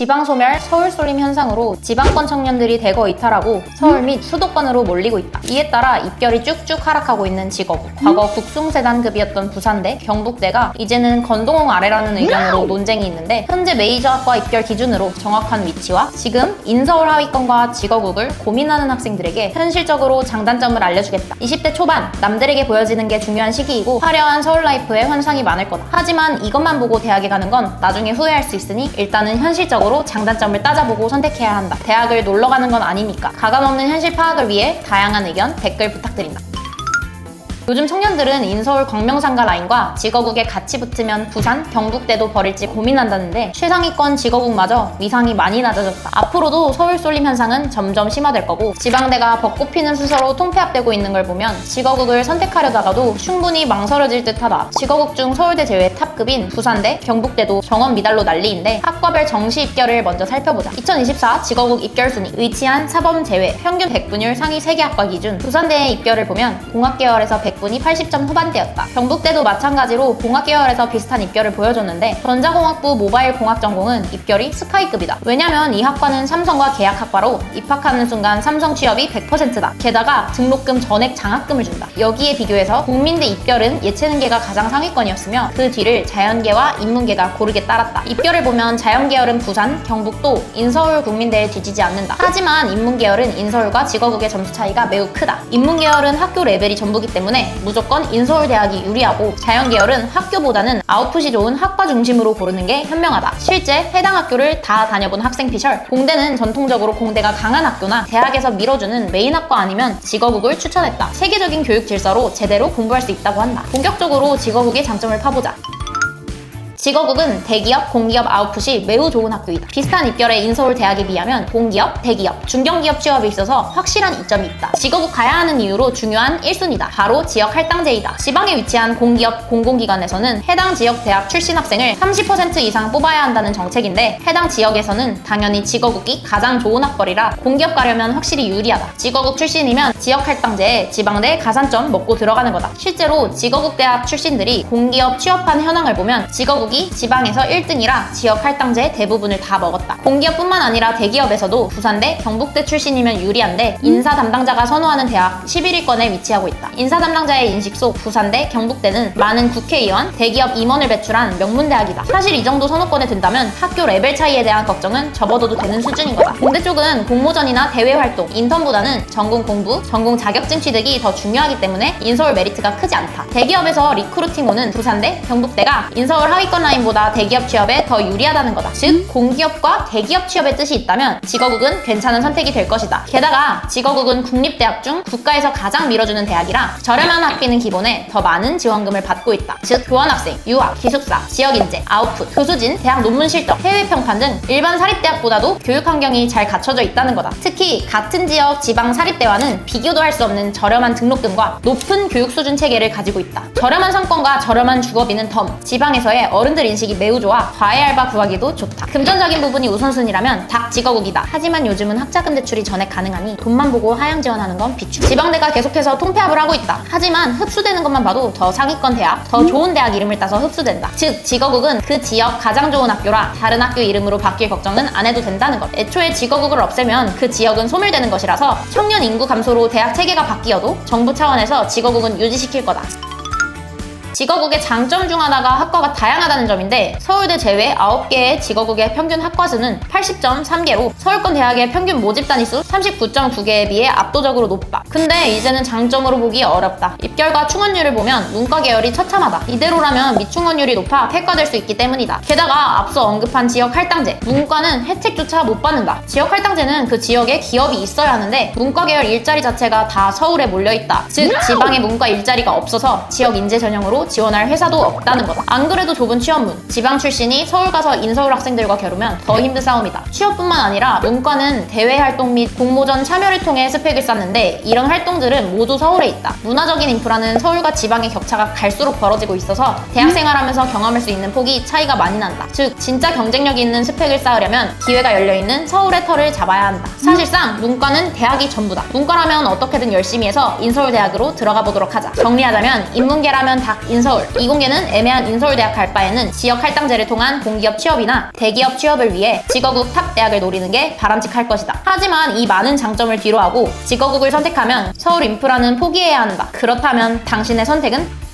지방소멸, 서울쏠림 현상으로 지방권 청년들이 대거 이탈하고 서울 및 수도권으로 몰리고 있다. 이에 따라 입결이 쭉쭉 하락하고 있는 직업. 과거 국숭세단급이었던 부산대, 경북대가 이제는 건동홍 아래라는 의견으로 논쟁이 있는데 현재 메이저 학과 입결 기준으로 정확한 위치와 지금 인서울 하위권과 직어국을 고민하는 학생들에게 현실적으로 장단점을 알려주겠다. 20대 초반 남들에게 보여지는 게 중요한 시기이고 화려한 서울 라이프에 환상이 많을 거다. 하지만 이것만 보고 대학에 가는 건 나중에 후회할 수 있으니 일단은 현실적으로 장단점을 따져보고 선택해야 한다. 대학을 놀러 가는 건 아니니까 가감 없는 현실 파악을 위해 다양한 의견 댓글 부탁드린다. 요즘 청년들은 인서울 광명상가 라인과 직어국에 같이 붙으면 부산, 경북대도 버릴지 고민한다는데 최상위권 직어국마저 위상이 많이 낮아졌다. 앞으로도 서울 쏠림 현상은 점점 심화될 거고 지방대가 벚꽃 피는 순서로 통폐합되고 있는 걸 보면 직어국을 선택하려다가도 충분히 망설여질 듯하다. 직어국 중 서울대 제외 탑급인 부산대, 경북대도 정원 미달로 난리인데 학과별 정시 입결을 먼저 살펴보자. 2024 직어국 입결 순위 의치한 사범 제외 평균 100분율 상위 3개 학과 기준 부산대의 입결을 보면 공학 계열에서 100 분이 80점 후반대였다. 경북대도 마찬가지로 공학 계열에서 비슷한 입결을 보여줬는데 전자공학부 모바일 공학 전공은 입결이 스카이급이다. 왜냐면 이 학과는 삼성과 계약 학과로 입학하는 순간 삼성 취업이 100%다. 게다가 등록금 전액 장학금을 준다. 여기에 비교해서 국민대 입결은 예체능계가 가장 상위권이었으며 그 뒤를 자연계와 인문계가 고르게 따랐다. 입결을 보면 자연계열은 부산, 경북도, 인서울 국민대에 뒤지지 않는다. 하지만 인문계열은 인서울과 직어국의 점수 차이가 매우 크다. 인문계열은 학교 레벨이 전부기 때문에 무조건 인서울대학이 유리하고 자연계열은 학교보다는 아웃풋이 좋은 학과 중심으로 고르는 게 현명하다. 실제 해당 학교를 다 다녀본 학생 피셜 공대는 전통적으로 공대가 강한 학교나 대학에서 밀어주는 메인 학과 아니면 직어국을 추천했다. 세계적인 교육 질서로 제대로 공부할 수 있다고 한다. 본격적으로 직어국의 장점을 파보자. 직어국은 대기업, 공기업 아웃풋이 매우 좋은 학교이다. 비슷한 입결의 인서울 대학에 비하면 공기업, 대기업, 중견기업 취업에 있어서 확실한 이점이 있다. 직어국 가야 하는 이유로 중요한 1순위다. 바로 지역 할당제이다. 지방에 위치한 공기업, 공공기관에서는 해당 지역 대학 출신 학생을 30% 이상 뽑아야 한다는 정책인데 해당 지역에서는 당연히 직어국이 가장 좋은 학벌이라 공기업 가려면 확실히 유리하다. 직어국 출신이면 지역 할당제에 지방대 가산점 먹고 들어가는 거다. 실제로 직어국 대학 출신들이 공기업 취업한 현황을 보면 직어국 경북이 지방에서 1등이라 지역 할당제 대부분을 다 먹었다. 공기업뿐만 아니라 대기업에서도 부산대, 경북대 출신이면 유리한데 인사 담당자가 선호하는 대학 11위권에 위치하고 있다. 인사 담당자의 인식 속 부산대, 경북대는 많은 국회의원, 대기업 임원을 배출한 명문대학이다. 사실 이 정도 선호권에 든다면 학교 레벨 차이에 대한 걱정은 접어둬도 되는 수준인 거다. 공대 쪽은 공모전이나 대외 활동, 인턴보다는 전공 공부, 전공 자격증 취득이 더 중요하기 때문에 인서울 메리트가 크지 않다. 대기업에서 리크루팅 오는 부산대, 경북대가 인서울 하위권 라인보다 대기업 취업에 더 유리하다는 거다. 즉, 공기업과 대기업 취업의 뜻이 있다면 직어국은 괜찮은 선택이 될 것이다. 게다가 직어국은 국립대학 중 국가에서 가장 밀어주는 대학이라 저렴한 학비는 기본에 더 많은 지원금을 받고 있다. 즉, 교환학생, 유학, 기숙사, 지역인재, 아웃풋, 교수진, 대학 논문 실적, 해외 평판 등 일반 사립대학보다도 교육 환경이 잘 갖춰져 있다는 거다. 특히 같은 지역 지방 사립대와는 비교도 할 수 없는 저렴한 등록금과 높은 교육 수준 체계를 가지고 있다. 저렴한 상권과 저렴한 주거비는 덤, 지방에서의 어른 들 인식이 매우 좋아 과외 알바 구하기도 좋다. 금전적인 부분이 우선순위라면 닭 직어국이다. 하지만 요즘은 학자금 대출이 전액 가능하니 돈만 보고 하향 지원하는 건 비추. 지방대가 계속해서 통폐합을 하고 있다. 하지만 흡수되는 것만 봐도 더 상위권 대학, 더 좋은 대학 이름을 따서 흡수된다. 즉 직어국은 그 지역 가장 좋은 학교라 다른 학교 이름으로 바뀔 걱정은 안 해도 된다는 것. 애초에 직어국을 없애면 그 지역은 소멸되는 것이라서 청년 인구 감소로 대학 체계가 바뀌어도 정부 차원에서 직어국은 유지시킬 거다. 직어국의 장점 중 하나가 학과가 다양하다는 점인데 서울대 제외 9개의 직어국의 평균 학과 수는 80.3개로 서울권 대학의 평균 모집 단위 수 39.9개에 비해 압도적으로 높다. 근데 이제는 장점으로 보기 어렵다. 입결과 충원율을 보면 문과 계열이 처참하다. 이대로라면 미충원율이 높아 폐과될 수 있기 때문이다. 게다가 앞서 언급한 지역 할당제, 문과는 혜택조차 못 받는다. 지역 할당제는 그 지역에 기업이 있어야 하는데 문과 계열 일자리 자체가 다 서울에 몰려 있다. 즉 지방에 문과 일자리가 없어서 지역 인재 전형으로 지원할 회사도 없다는 거다. 안 그래도 좁은 취업문. 지방 출신이 서울 가서 인서울 학생들과 겨루면 더 힘든 싸움이다. 취업뿐만 아니라 문과는 대외 활동 및 공모전 참여를 통해 스펙을 쌓는데 이런 활동들은 모두 서울에 있다. 문화적인 인프라는 서울과 지방의 격차가 갈수록 벌어지고 있어서 대학 생활하면서 경험할 수 있는 폭이 차이가 많이 난다. 즉 진짜 경쟁력이 있는 스펙을 쌓으려면 기회가 열려 있는 서울의 털을 잡아야 한다. 사실상 문과는 대학이 전부다. 문과라면 어떻게든 열심히 해서 인서울 대학으로 들어가 보도록 하자. 정리하자면 인문계라면 닭 인서울. 이공계는 애매한 인서울대학 갈 바에는 지역 할당제를 통한 공기업 취업이나 대기업 취업을 위해 직어국 탑 대학을 노리는 게 바람직할 것이다. 하지만 이 많은 장점을 뒤로하고 직어국을 선택하면 서울 인프라는 포기해야 한다. 그렇다면 당신의 선택은